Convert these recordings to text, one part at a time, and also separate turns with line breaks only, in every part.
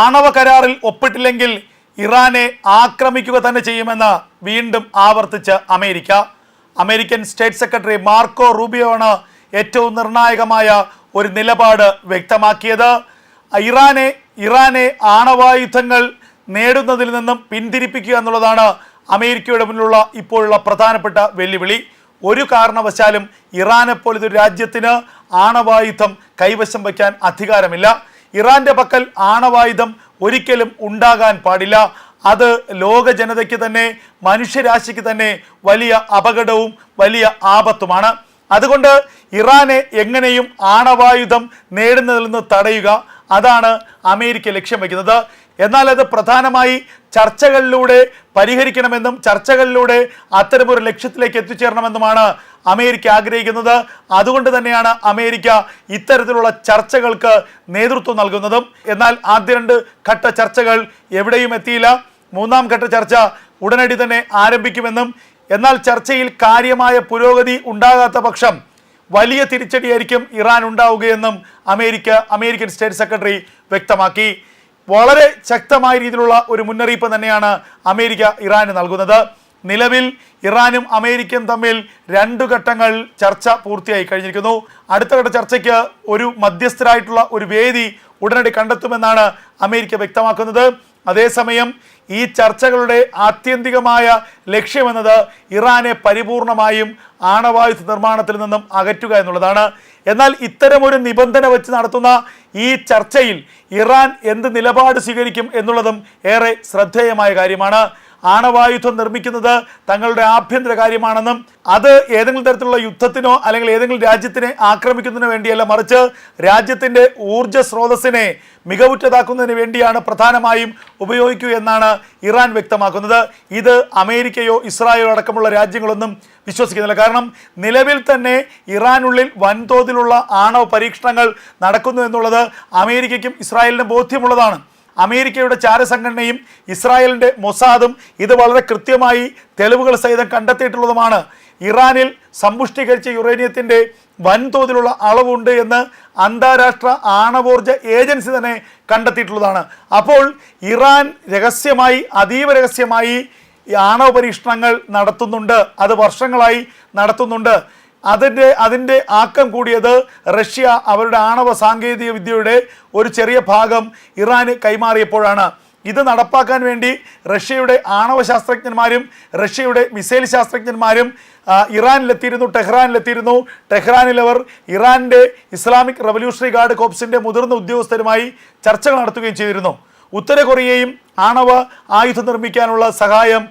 ആണവ കരാറിൽ ഒപ്പിട്ടില്ലെങ്കിൽ ഇറാനെ ആക്രമിക്കുക തന്നെ ചെയ്യുമെന്ന് വീണ്ടും ആവർത്തിച്ച് America. American state secretary Marco Rubio ആണ് ഏറ്റവും നിർണായകമായ ഒരു നിലപാട് വ്യക്തമാക്കിയത്. ഇറാനെ ഇറാനെ ആണവായുധങ്ങൾ നേടുന്നതിൽ നിന്നും പിന്തിരിപ്പിക്കുക എന്നുള്ളതാണ് അമേരിക്കയുടെ മുന്നിലുള്ള ഇപ്പോഴുള്ള പ്രധാനപ്പെട്ട വെല്ലുവിളി. ഒരു കാരണവശാലും ഇറാനെ പോലൊരു രാജ്യത്തിന് ആണവായുധം കൈവശം വയ്ക്കാൻ അധികാരമില്ല. ഇറാന്റെ പക്കൽ ആണവായുധം ഒരിക്കലും ഉണ്ടാകാൻ പാടില്ല. അത് ലോക ജനതയ്ക്ക് തന്നെ മനുഷ്യരാശിക്ക് തന്നെ വലിയ അപകടവും വലിയ ആപത്തുമാണ്. അതുകൊണ്ട് ഇറാനെ എങ്ങനെയും ആണവായുധം നേടുന്നതിൽ നിന്ന് തടയുക അതാണ് അമേരിക്ക ലക്ഷ്യം വയ്ക്കുന്നത്. എന്നാൽ അത് പ്രധാനമായി ചർച്ചകളിലൂടെ പരിഹരിക്കണമെന്നും ചർച്ചകളിലൂടെ അത്തരമൊരു ലക്ഷ്യത്തിലേക്ക് എത്തിച്ചേരണമെന്നുമാണ് അമേരിക്ക ആഗ്രഹിക്കുന്നത്. അതുകൊണ്ട് തന്നെയാണ് അമേരിക്ക ഇത്തരത്തിലുള്ള ചർച്ചകൾക്ക് നേതൃത്വം നൽകുന്നതും. എന്നാൽ ആദ്യ രണ്ട് ഘട്ട ചർച്ചകൾ എവിടെയും എത്തിയില്ല. മൂന്നാം ഘട്ട ചർച്ച ഉടനടി തന്നെ ആരംഭിക്കുമെന്നും എന്നാൽ ചർച്ചയിൽ കാര്യമായ പുരോഗതി ഉണ്ടാകാത്ത പക്ഷം വലിയ തിരിച്ചടിയായിരിക്കും ഇറാൻ ഉണ്ടാവുകയെന്നും അമേരിക്ക അമേരിക്കൻ സ്റ്റേറ്റ് സെക്രട്ടറി വ്യക്തമാക്കി. വളരെ ശക്തമായ രീതിയിലുള്ള ഒരു മുന്നറിയിപ്പ് തന്നെയാണ് അമേരിക്ക ഇറാന് നൽകുന്നത്. നിലവിൽ ഇറാനും അമേരിക്കയും തമ്മിൽ രണ്ടു ഘട്ടങ്ങൾ ചർച്ച പൂർത്തിയായി കഴിഞ്ഞിരിക്കുന്നു. അടുത്ത ഘട്ട ചർച്ചയ്ക്ക് ഒരു മധ്യസ്ഥരായിട്ടുള്ള ഒരു വേദി ഉടനടി കണ്ടെത്തുമെന്നാണ് അമേരിക്ക വ്യക്തമാക്കുന്നത്. അതേസമയം ഈ ചർച്ചകളുടെ ആത്യന്തികമായ ലക്ഷ്യമെന്നത് ഇറാനെ പരിപൂർണമായും ആണവായുധ നിർമ്മാണത്തിൽ നിന്നും അകറ്റുക എന്നുള്ളതാണ്. എന്നാൽ ഇത്തരമൊരു നിബന്ധന വെച്ച് നടത്തുന്ന ഈ ചർച്ചയിൽ ഇറാൻ എന്ത് നിലപാട് സ്വീകരിക്കും എന്നുള്ളതും ഏറെ ശ്രദ്ധേയമായ കാര്യമാണ്. ആണവായുധം നിർമ്മിക്കുന്നത് തങ്ങളുടെ ആഭ്യന്തര കാര്യമാണെന്നും അത് ഏതെങ്കിലും തരത്തിലുള്ള യുദ്ധത്തിനോ അല്ലെങ്കിൽ ഏതെങ്കിലും രാജ്യത്തിനെ ആക്രമിക്കുന്നതിനോ വേണ്ടിയല്ല മറിച്ച് രാജ്യത്തിന്റെ ഊർജ സ്രോതസ്സിനെ മികവുറ്റതാക്കുന്നതിന് വേണ്ടിയാണ് പ്രധാനമായും ഉപയോഗിക്കുക എന്നാണ് ഇറാൻ വ്യക്തമാക്കുന്നത്. ഇത് അമേരിക്കയോ ഇസ്രായേലോ അടക്കമുള്ള രാജ്യങ്ങളൊന്നും വിശ്വസിക്കുന്നില്ല. കാരണം നിലവിൽ തന്നെ ഇറാനുള്ളിൽ വൻതോതിലുള്ള ആണവ പരീക്ഷണങ്ങൾ നടക്കുന്നു എന്നുള്ളത് അമേരിക്കയ്ക്കും ഇസ്രായേലിനും ബോധ്യമുള്ളതാണ്. അമേരിക്കയുടെ ചാരസംഘടനയും ഇസ്രായേലിന്റെ മൊസാദും ഇത് വളരെ കൃത്യമായി തെളിവുകൾ സഹിതം കണ്ടെത്തിയിട്ടുള്ളതുമാണ്. ഇറാനിൽ സമ്പുഷ്ടീകരിച്ച യുറേനിയത്തിന്റെ വൻതോതിലുള്ള അളവുണ്ട് എന്ന് അന്താരാഷ്ട്ര ആണവോർജ ഏജൻസി തന്നെ കണ്ടെത്തിയിട്ടുള്ളതാണ്. അപ്പോൾ ഇറാൻ രഹസ്യമായി അതീവ രഹസ്യമായി ആണവ പരീക്ഷണങ്ങൾ നടത്തുന്നുണ്ട്. അത് വർഷങ്ങളായി നടത്തുന്നുണ്ട്. അതിന്റെ അതിന്റെ ആക്കം കൂടിയത് റഷ്യ അവരുടെ ആണവ സാങ്കേതിക വിദ്യയുടെ ഒരു ചെറിയ ഭാഗം ഇറാന് കൈമാറിയപ്പോഴാണ്. ഇത് നടപ്പാക്കാൻ വേണ്ടി റഷ്യയുടെ ആണവ ശാസ്ത്രജ്ഞന്മാരും റഷ്യയുടെ മിസൈൽ ശാസ്ത്രജ്ഞന്മാരും ഇറാനിലെത്തിയിരുന്നു ടെഹ്റാനിലെത്തിയിരുന്നു. ടെഹ്റാനിൽ അവർ ഇറാന്റെ ഇസ്ലാമിക് റവല്യൂഷണറി ഗാർഡ് കോപ്സിന്റെ മുതിർന്ന ഉദ്യോഗസ്ഥരുമായി ചർച്ചകൾ നടത്തുകയും ചെയ്തിരുന്നു. ഉത്തര കൊറിയയും ആണവ ആയുധം നിർമ്മിക്കാനുള്ള സഹായം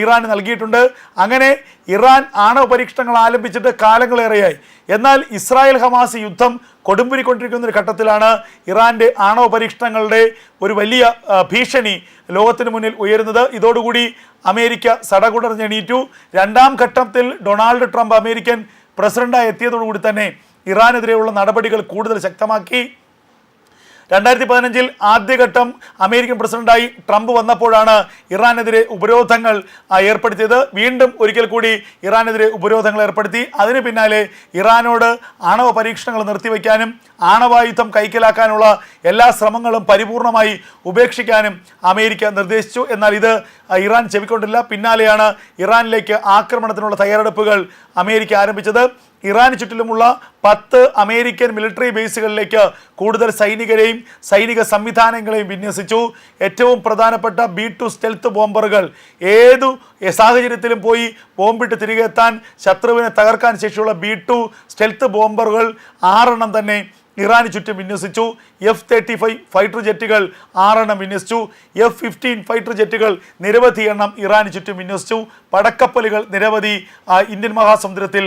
ഇറാന് നൽകിയിട്ടുണ്ട്. അങ്ങനെ ഇറാൻ ആണവ പരീക്ഷണങ്ങൾ ആരംഭിച്ചിട്ട് കാലങ്ങളേറെയായി. എന്നാൽ ഇസ്രായേൽ ഹമാസ് യുദ്ധം കൊടുമ്പിരിക്കൊണ്ടിരിക്കുന്ന ഒരു ഘട്ടത്തിലാണ് ഇറാന്റെ ആണവ പരീക്ഷണങ്ങളുടെ ഒരു വലിയ ഭീഷണി ലോകത്തിന് മുന്നിൽ ഉയരുന്നത്. ഇതോടുകൂടി അമേരിക്ക സടകുടർഞ്ഞെണീറ്റു രണ്ടാം ഘട്ടത്തിൽ ഡൊണാൾഡ് ട്രംപ് അമേരിക്കൻ പ്രസിഡന്റായി എത്തിയതോടുകൂടി തന്നെ ഇറാനെതിരെയുള്ള നടപടികൾ കൂടുതൽ ശക്തമാക്കി. രണ്ടായിരത്തി പതിനഞ്ചിൽ ആദ്യഘട്ടം അമേരിക്കൻ പ്രസിഡന്റായി ട്രംപ് വന്നപ്പോഴാണ് ഇറാനെതിരെ ഉപരോധങ്ങൾ ഏർപ്പെടുത്തിയത്. വീണ്ടും ഒരിക്കൽ കൂടി ഇറാനെതിരെ ഉപരോധങ്ങൾ ഏർപ്പെടുത്തി. അതിന് പിന്നാലെ ഇറാനോട് ആണവ പരീക്ഷണങ്ങൾ നിർത്തിവെക്കാനും ആണവായുധം കൈക്കലാക്കാനുള്ള എല്ലാ ശ്രമങ്ങളും പരിപൂർണമായി ഉപേക്ഷിക്കാനും അമേരിക്ക നിർദ്ദേശിച്ചു. എന്നാൽ ഇത് ഇറാൻ ചെവിക്കൊണ്ടില്ല. പിന്നാലെയാണ് ഇറാനിലേക്ക് ആക്രമണത്തിനുള്ള തയ്യാറെടുപ്പുകൾ അമേരിക്ക ആരംഭിച്ചത്. ഇറാന് ചുറ്റിലുമുള്ള പത്ത് അമേരിക്കൻ മിലിറ്ററി ബേസുകളിലേക്ക് കൂടുതൽ സൈനികരെയും സൈനിക സംവിധാനങ്ങളെയും വിന്യസിച്ചു. ഏറ്റവും പ്രധാനപ്പെട്ട ബി ടു സ്റ്റെൽത്ത് ബോംബറുകൾ ഏതു സാഹചര്യത്തിലും പോയി ബോംബിട്ട് തിരികെ എത്താൻ ശത്രുവിനെ തകർക്കാൻ ശേഷിയുള്ള ബി ടു സ്റ്റെൽത്ത് ബോംബറുകൾ ആറെണ്ണം തന്നെ ഇറാന് ചുറ്റും വിന്യസിച്ചു. എഫ് തേർട്ടി ഫൈവ് ഫൈറ്റർ ജെറ്റുകൾ ആറെണ്ണം വിന്യസിച്ചു. എഫ് ഫിഫ്റ്റീൻ ഫൈറ്റർ ജെറ്റുകൾ നിരവധി എണ്ണം ഇറാന് ചുറ്റും വിന്യസിച്ചു. പടക്കപ്പലുകൾ നിരവധി ഇന്ത്യൻ മഹാസമുദ്രത്തിൽ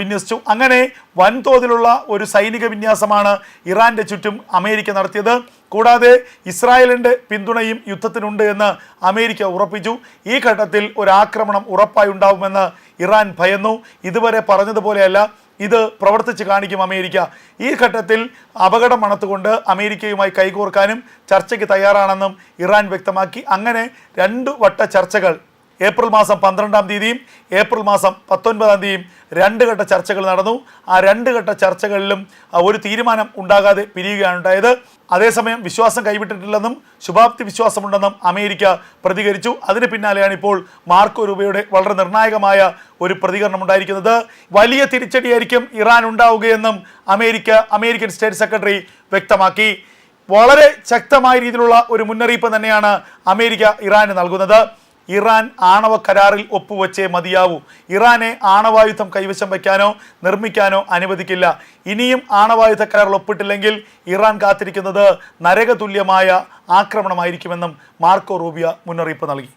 വിന്യസിച്ചു. അങ്ങനെ വൻതോതിലുള്ള ഒരു സൈനിക വിന്യാസമാണ് ഇറാന്റെ ചുറ്റും അമേരിക്ക നടത്തിയത്. കൂടാതെ ഇസ്രായേലിന്റെ പിന്തുണയും യുദ്ധത്തിനുണ്ട് എന്ന് അമേരിക്ക ഉറപ്പിച്ചു. ഈ ഘട്ടത്തിൽ ഒരു ആക്രമണം ഉറപ്പായി ഉണ്ടാവുമെന്ന് ഇറാൻ ഭയന്നു. ഇതുവരെ പറഞ്ഞതുപോലെയല്ല. ഇത് പ്രവർത്തിച്ച് കാണിക്കും അമേരിക്ക. ഈ ഘട്ടത്തിൽ അപകടം മണത്തുകൊണ്ട് അമേരിക്കയുമായി കൈകോർക്കാനും ചർച്ചയ്ക്ക് തയ്യാറാണെന്നും ഇറാൻ വ്യക്തമാക്കി. അങ്ങനെ രണ്ട് വട്ട ചർച്ചകൾ ഏപ്രിൽ മാസം പന്ത്രണ്ടാം തീയതിയും ഏപ്രിൽ മാസം പത്തൊൻപതാം തീയതിയും രണ്ട് ഘട്ട ചർച്ചകൾ നടന്നു. ആ രണ്ട് ഘട്ട ചർച്ചകളിലും ഒരു തീരുമാനം ഉണ്ടാകാതെ പിരിയുകയാണ് ഉണ്ടായത്. അതേസമയം വിശ്വാസം കൈവിട്ടിട്ടില്ലെന്നും ശുഭാപ്തി വിശ്വാസമുണ്ടെന്നും അമേരിക്ക പ്രതികരിച്ചു. അതിന് പിന്നാലെയാണ് ഇപ്പോൾ മാർക്കോ രൂപയുടെ വളരെ നിർണായകമായ ഒരു പ്രതികരണം ഉണ്ടായിരിക്കുന്നത്. വലിയ തിരിച്ചടിയായിരിക്കും ഇറാൻ ഉണ്ടാവുകയെന്നും അമേരിക്ക അമേരിക്കൻ സ്റ്റേറ്റ് സെക്രട്ടറി വ്യക്തമാക്കി. വളരെ ശക്തമായ രീതിയിലുള്ള ഒരു മുന്നറിയിപ്പ് തന്നെയാണ് അമേരിക്ക ഇറാന് നൽകുന്നത്. ഇറാൻ ആണവ കരാറിൽ ഒപ്പുവെച്ചേ മതിയാവൂ. ഇറാനെ ആണവായുധം കൈവശം വയ്ക്കാനോ നിർമ്മിക്കാനോ അനുവദിക്കില്ല. ഇനിയും ആണവായുധ കരാറിൽ ഒപ്പിട്ടില്ലെങ്കിൽ ഇറാൻ കാത്തിരിക്കുന്നത് നരകതുല്യമായ ആക്രമണമായിരിക്കുമെന്നും മാർക്കോ റൂബിയ മുന്നറിയിപ്പ് നൽകി.